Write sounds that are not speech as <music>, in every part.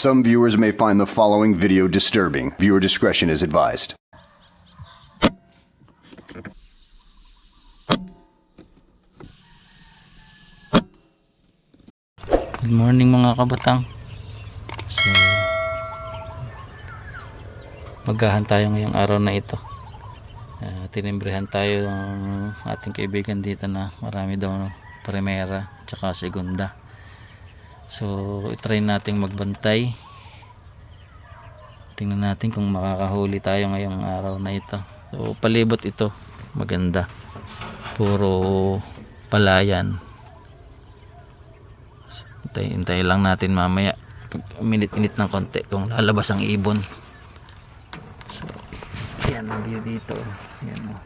Some viewers may find the following video disturbing. Viewer discretion is advised. Good morning mga kabatang. So, magahan tayo ngayong araw na ito. Uh, tinimbrehan tayo ng ating kaibigan dito na marami daw no, primera tsaka segunda. So, itry nating magbantay. Tingnan natin kung makakahuli tayo ngayong araw na ito. So, palibot ito. Maganda. Puro palayan. Hintay, hintay lang natin mamaya. Minit-init ng konti kung lalabas ang ibon. So, yan ang view dito. Yan o.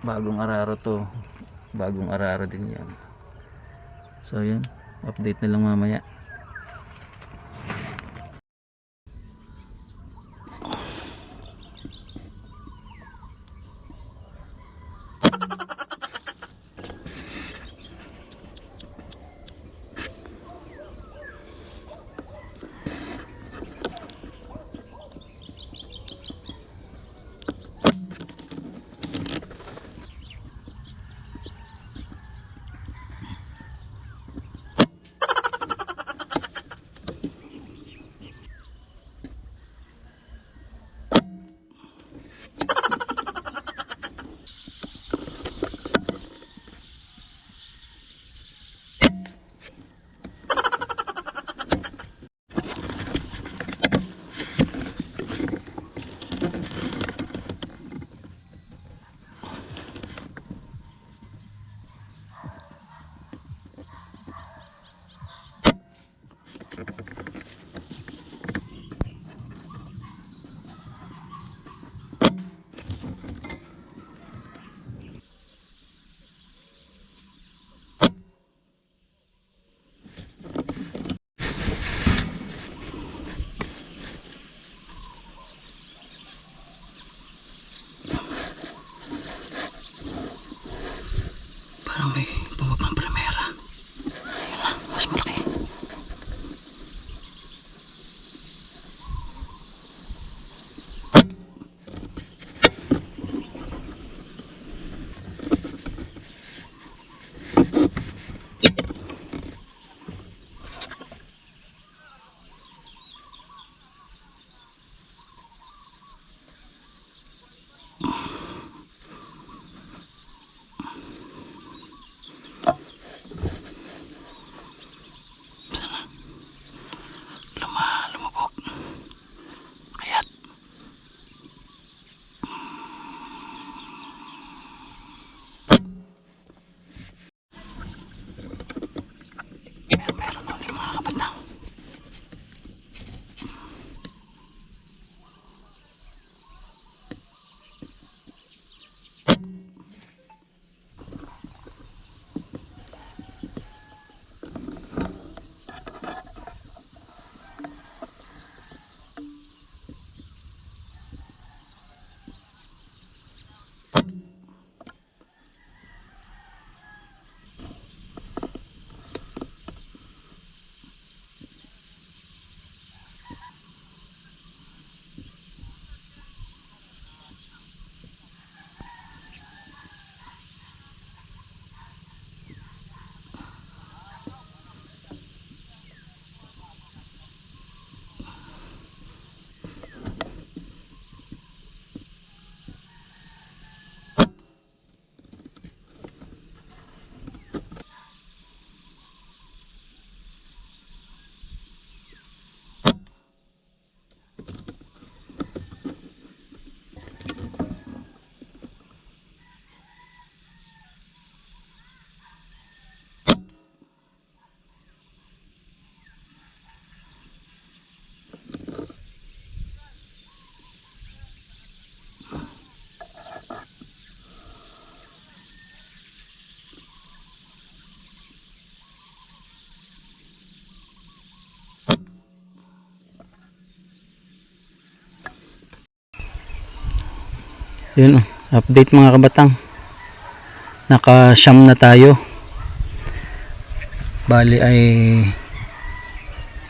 Bagong araro to. Bagong araro din yan. So, yun. Update na lang mamaya. Yun, oh, update mga kabatang. Naka-sham na tayo. Bali ay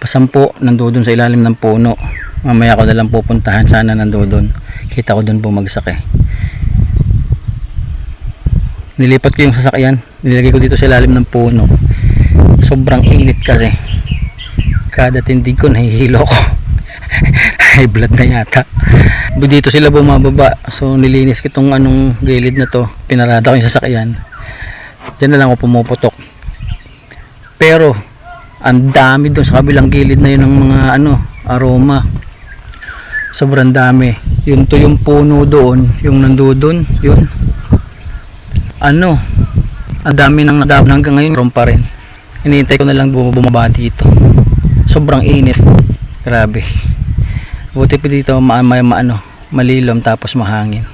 sampu nandoon sa ilalim ng puno. Mamaya ko na lang pupuntahan sana nandoon kita ko doon bumagsak eh. Nilipat ko yung sasakyan. Nilagay ko dito sa ilalim ng puno. Sobrang init kasi. Kada tindig ko nahihilo ko <laughs> high blood na yata dito sila bumababa. So nilinis ko itong anong gilid na to. Pinarada ko yung sasakyan. Dyan na lang ako pumuputok. Pero ang dami doon sa kabilang gilid na yun ng mga ano aroma. Sobrang dami. Yun to yung puno doon yung nandoon yun. Ano? Ang dami nang nadam hanggang ngayon rom pa rin. Hinihintay ko na lang bum- bumaba dito. Sobrang init. Grabe. Buti pa dito ma, ma, ma- ano, malilom tapos mahangin.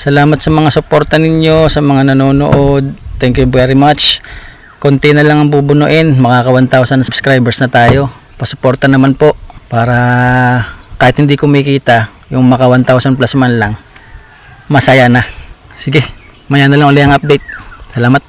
Salamat sa mga suporta ninyo sa mga nanonood. Thank you very much. Konti na lang ang bubunuin. Makaka 1,000 subscribers na tayo. Pasuporta naman po para kahit hindi kumikita yung maka 1,000 plus man lang masaya na. Sige maya na lang ulit ang update. Salamat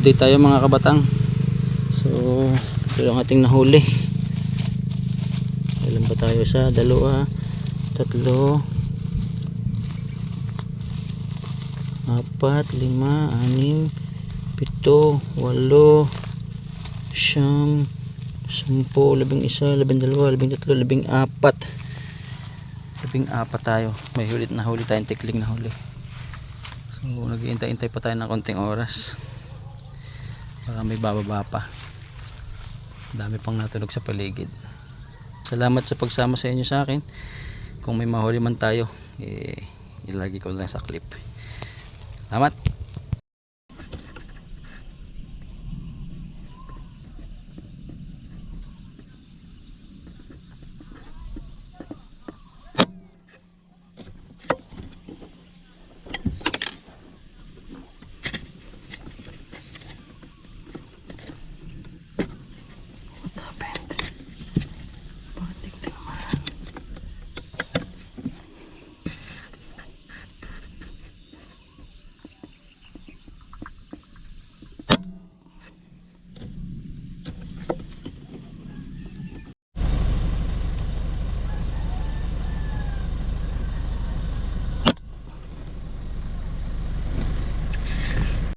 update tayo mga kabatang. So ito yung ating nahuli. Ilang pa tayo sa dalawa tatlo apat lima anim pito walo siyam sampo labing isa labing dalawa labing tatlo labing apat. Labing apat tayo. May hulit na huli tayong tikling na huli so naghihintay-hintay pa tayo ng konting oras para may bababa pa. Dami pang natunog sa paligid. Salamat sa pagsama sa inyo sa akin. Kung may mahuli man tayo eh, ilagi ko lang sa clip. Salamat